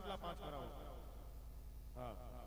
કંકુના પાંચ કરાવો હા.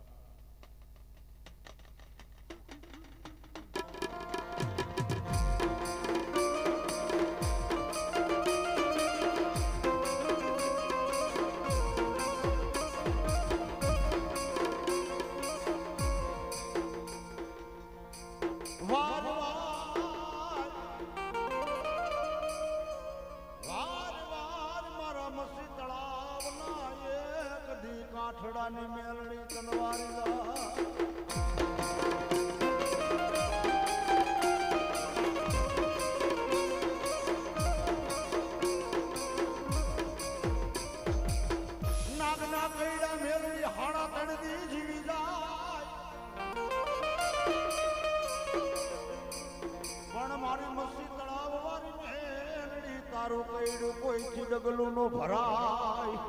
તારું કઈડું ડગલું નો ભરાય.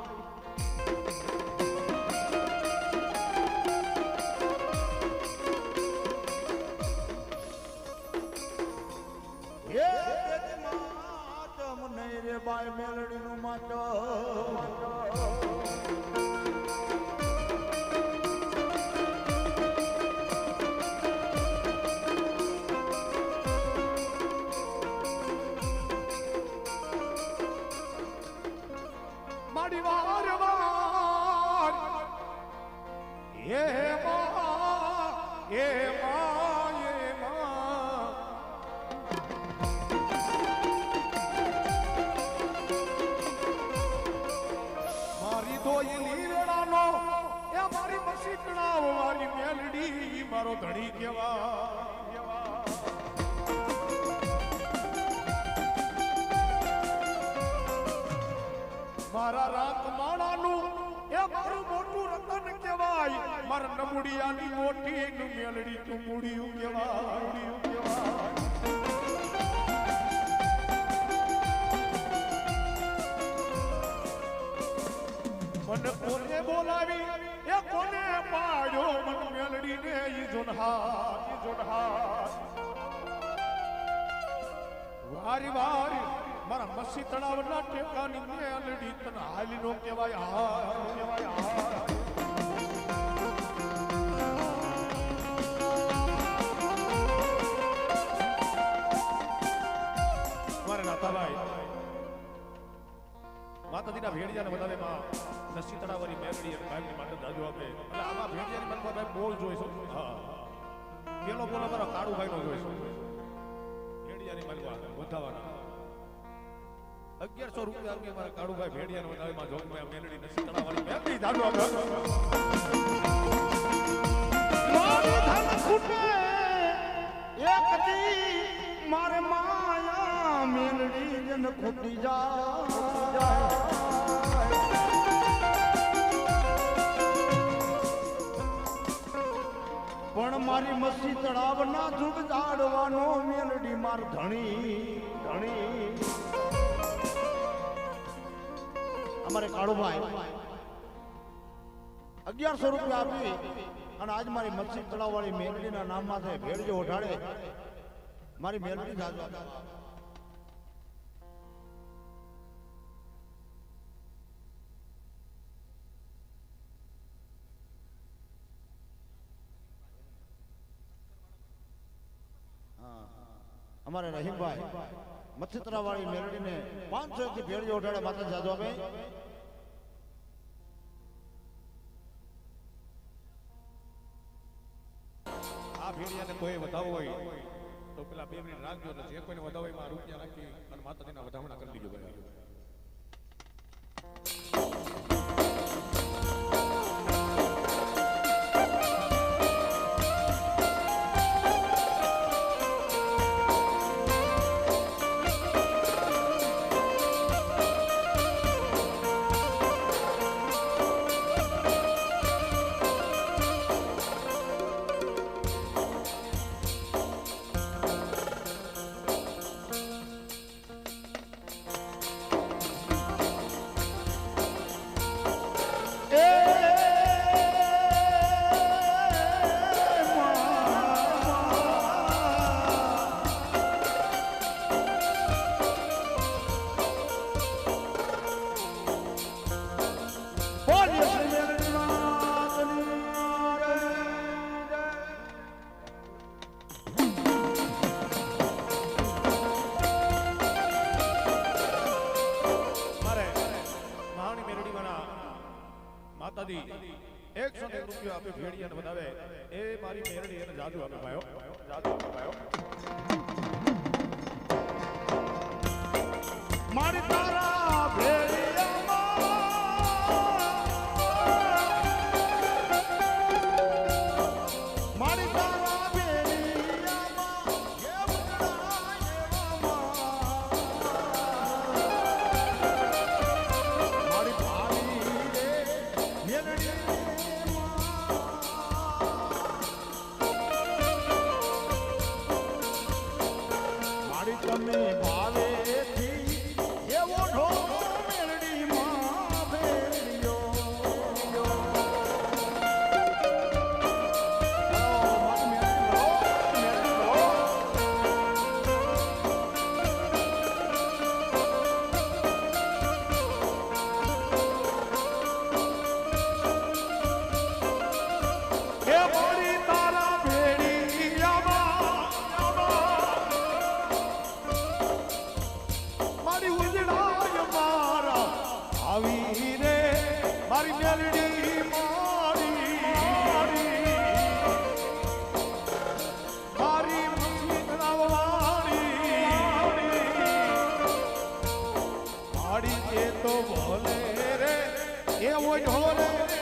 બાય મેલડી નું માતમ મારો ધણી કેવા મારા રાત કહેવાય, મારા નમુડિયાની મોટી નું મેલડી તું મૂડિયું કહેવાય. મને કોને બોલાવી? એ કોને પાડ્યો? મન મેલડી ને ઈ જોનહાર ઈ જોનહાર વારી વારી, મારા મસી તળાવના ટેકાની મેલડી તને હાલી નો કહેવાય હાર કહેવાય. હાર માતાજીના ભેડિયાને વધારે માં નસી તળાવરી મેરડી અને કાયમની માટે દાદુ આપે. એટલે આમાં ભેડિયાની મનમાં ભાઈ બોલ જોઈશું હા. કેલો બોલ અમારો કાળુભાઈ નો જોઈશું ભેડિયાની મનમાં વધાવાના. અગિયારસો રૂપિયા અંગે મારા કાળુભાઈ ભેડિયાને વધારે માં જોગ મેં મેલડી નસી તળાવરી મેરડી દાદુ આપે. એક દી મારે માયા મેલડી જન ખૂટી જાય. પણ મારી મસી તળાવના જુગ જાડવાનો મેલડી માર ધણી ધણી. અમારે કાળુભાઈ અગિયારસો રૂપિયા આપી અને આજ મારી મચ્છી તળાવ વાળી મેલડીના નામમાં છે ભેળજો ઓઢાડે મારી મેલડી જાજો અમારે રહીમભાઈ મચ્છી તળાવ વાળી મેલડીને પાંચસો થી ભેળજો ઓઢાડે માતા આપે. આ ભેડિયાને કોઈ વધાવો હોય, તો પેલા બે મિનિટ રાખજો ને જે કોઈને વધાવો એમાં રૂપિયા નાખી અને માતાજીના વધામણા કરી દીધું ભાઈ. એકસો ને રૂપિયો આપે ભેડિયાને વધાવે એ મારી મેરડી અને જાદુ આપે ભાઈઓ. જાદુ આપે ભાઈઓ. મારી તારા તો બોલે રે એવો ઢોરે જગદંબા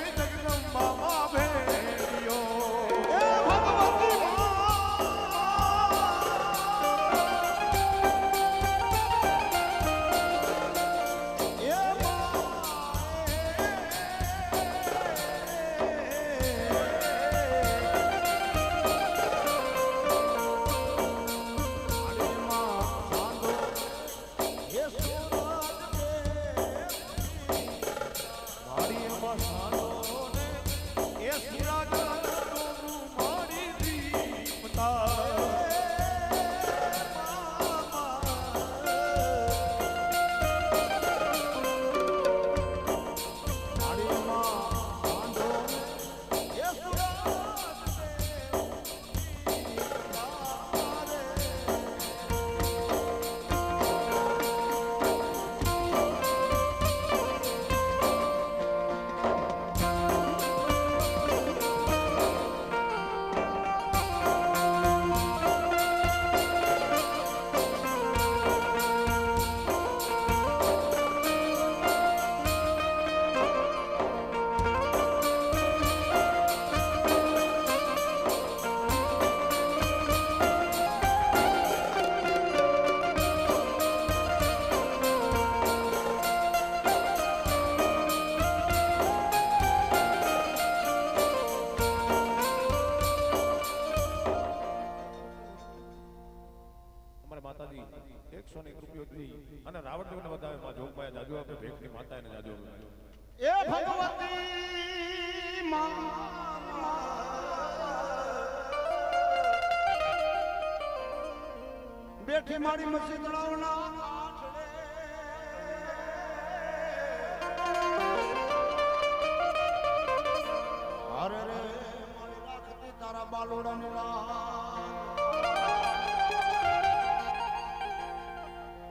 માં બેઠી મારી મસી તળાવના. અરે રે, મારી રાખતી તારા બાલોડાની રાત.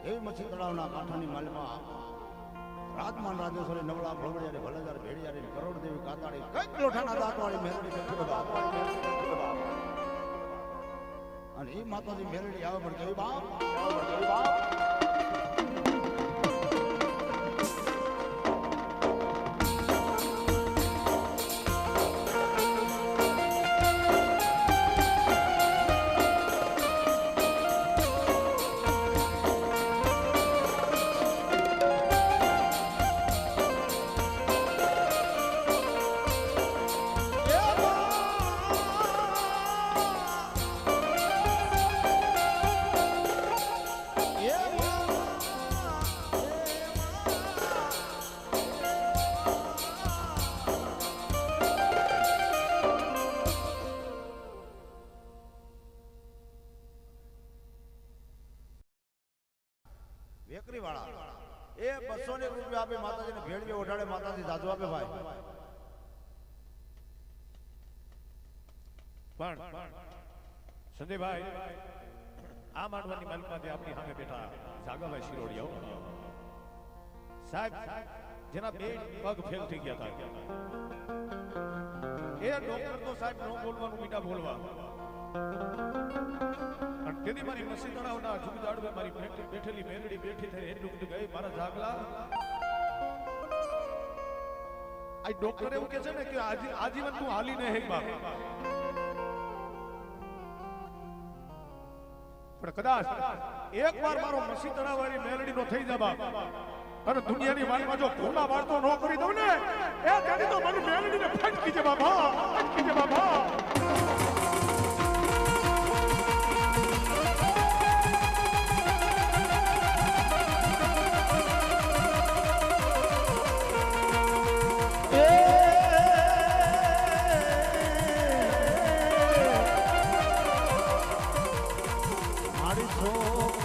એવી મચ્છી તળાવના કાંઠાની માલમાં રાજમાન રાજેશ્વરી નવલા ભોગડિયારી ભલેદાર ભેડિયારી કરોડ દેવી કાતાળી, કંઈક લોઠાના દાંતવાળી બાપ અને એ માતાજી મેલડી આવે પણ કેવી બાપ બાપ. બસો ને રૂપિયા આપે, માતાજીને ભેળવી ઓઢાડે માતાજી જાજુ આપે ભાઈ. પણ સંજયભાઈ, આ માંડવાની માલિકમાંથી આપણી સામે બેઠા જાગાભાઈ શિરોડિયા સાહેબ, જેના બે પગ ફેલ થઈ ગયા હતા. એ ડોક્ટર તો સાહેબ, નો બોલવાનું, મીઠા બોલવા. તેથી મારી મસી તળાવના જુગજાડવે મારી બેઠી- બેઠેલી મેલડી બેઠી થઈ, એટલું બધું ગઈ, મારા જાગલા આ ડોક્ટર એવું કે છે ને કે આજી- આજીવન તું હાલી ને હે બાપ. પણ કદાચ એક વાર મારો મસી તળાવવાળી મેલડી નો થઈ જા બાપ. અને દુનિયાની વાતમાં જો ઘોડા વાળતો ન કરી દઉં ને, એ તેથી તો મને મેલડીને ફટકી છે બાબા ફટકી છે બાબા મારી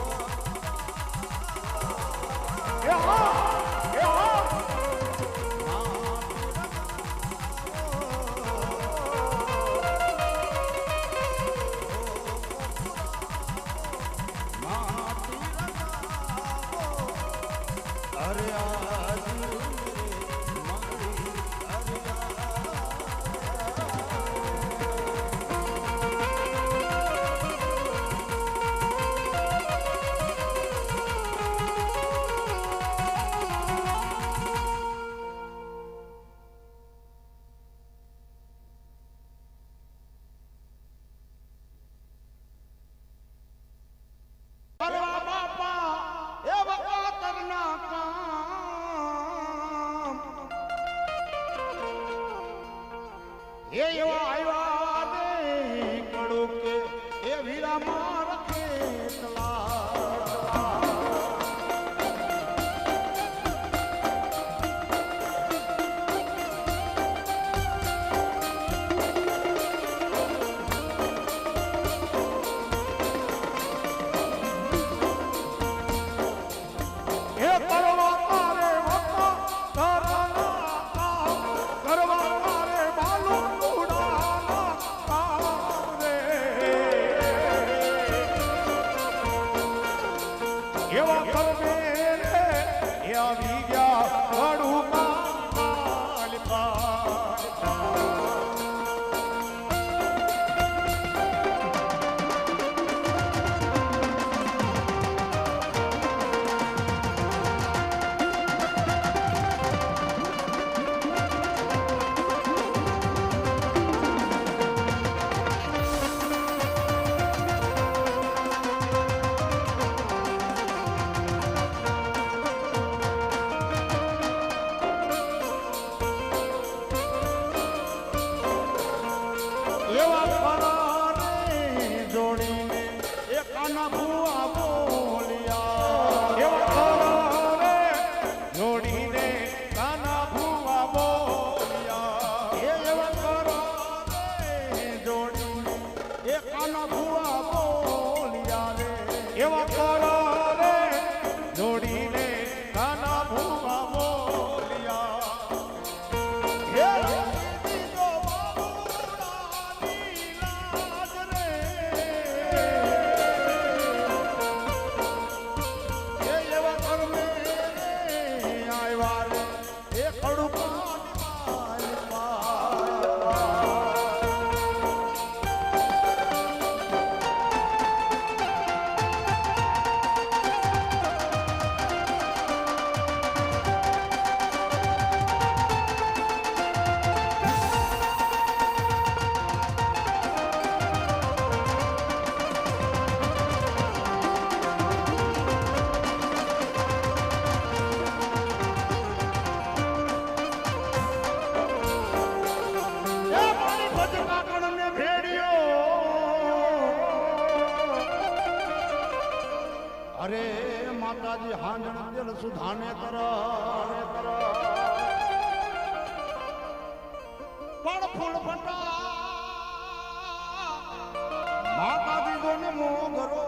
એવા કરમે રે. એ આવી ગયા એ કાના જોને મોગરો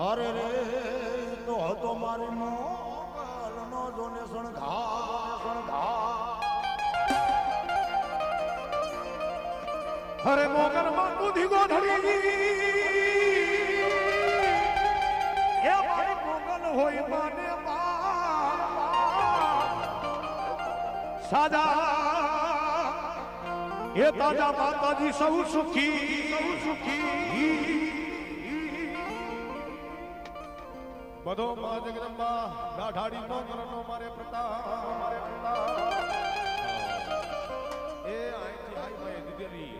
અરે રે તો હતો મારી મોગલ નો જોને સણઘા સણઘા અરે મોગલ માં કૂદી ગોધડી એ મારી મોગલ હોય માને. બા સાજા એ તાજા માતાજી સૌ સુખી. સૌ સુખી બધો માં જગદંબા દાઢાડી નો કરનો મારે પ્રતાપ મારે પ્રતાપ. એ આઈથી આઈ ભાઈ દીધેલી.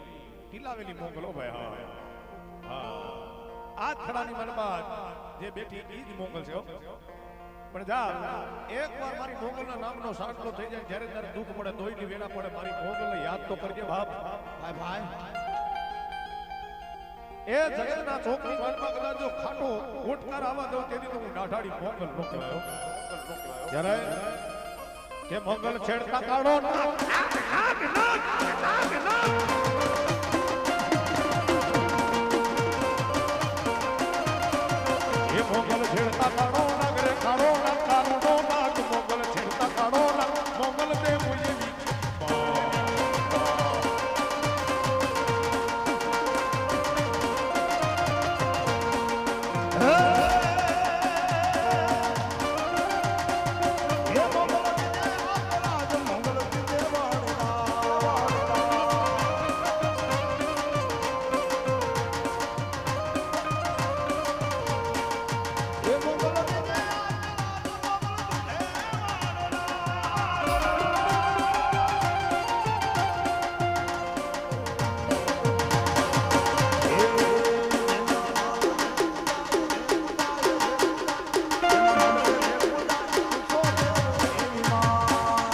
ટીલાવેલી મોગલો ભાઈ, હા. હા. આ ખડાની મનમાં જે બેઠી ઈ જ મોગલ છે. પણ જા. એકવાર મારી મોગલના નામનો સાંકળો થઈ જાય જ્યારે ત્યારે દુઃખ પડે દોઈની વેળા પડે. મારી મોગલને યાદ તો કરજે બાપ. ભાઈ ભાઈ. એ જગતના છોકરી વારમાં કદાચ જો ખાટો ઓટકાર આવવા દઉં તેથી તો હું ડાઢાડી મોગલ મોકલાયો. જ્યારે કે મોગલ છેડતા કાઢો ના. એ મોગલ છેડતા કાઢો.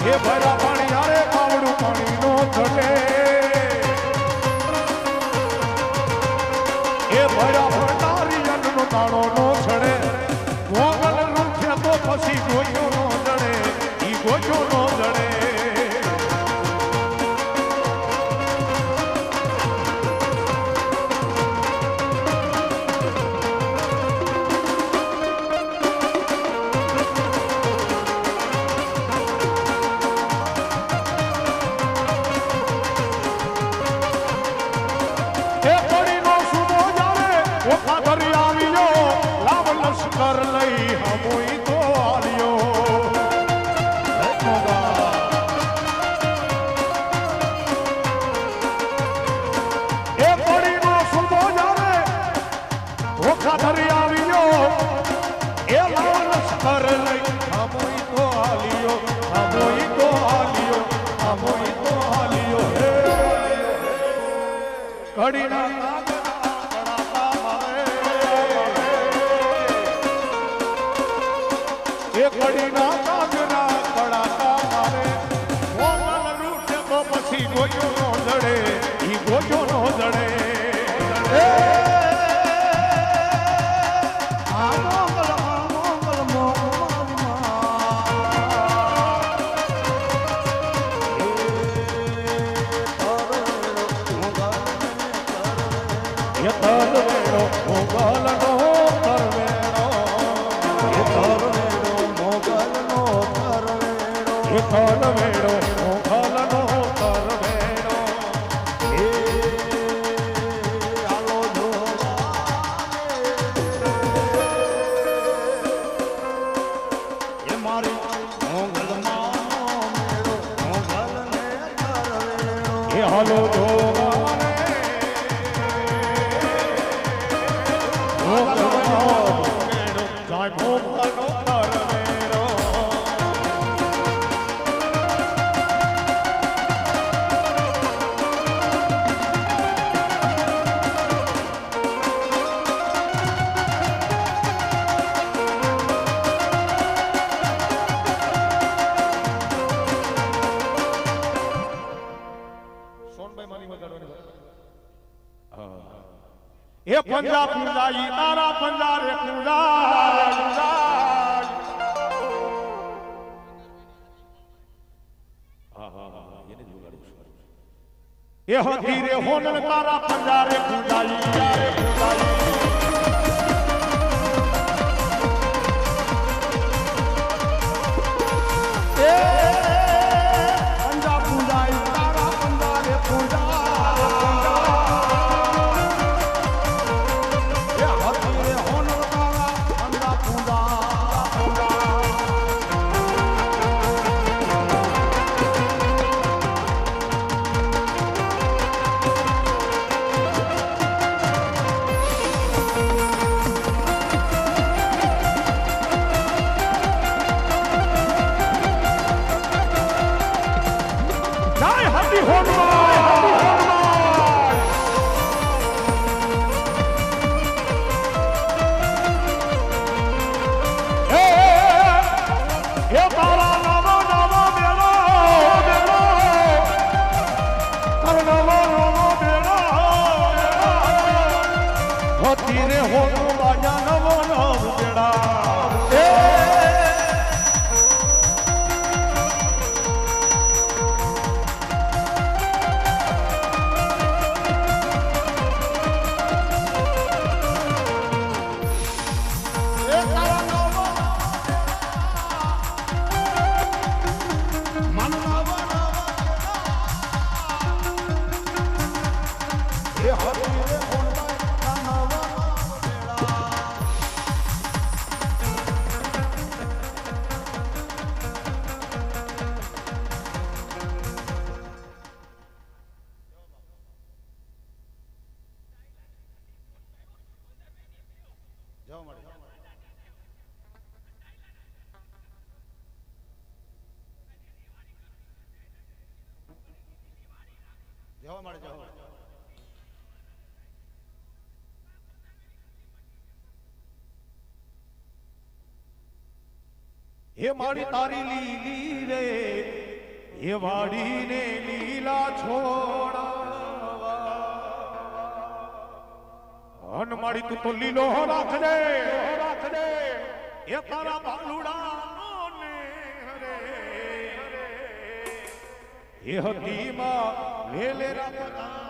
એ ભરા પાણી આરે પાવડું પાણી નો થલે પંજા પૂજાઈ તારા પંજા રે પૂજા એ હતી રે હોન તારા પંજા રે પૂજાઈ No. જવા મળે, જવા હે મારી તારી લીલી રે, હે વાડીને લીલા છોડા અન મારી તું તો લીલો રાખજે રાખજે. એ તારા બાલુડા હે માં લેલે રાપતા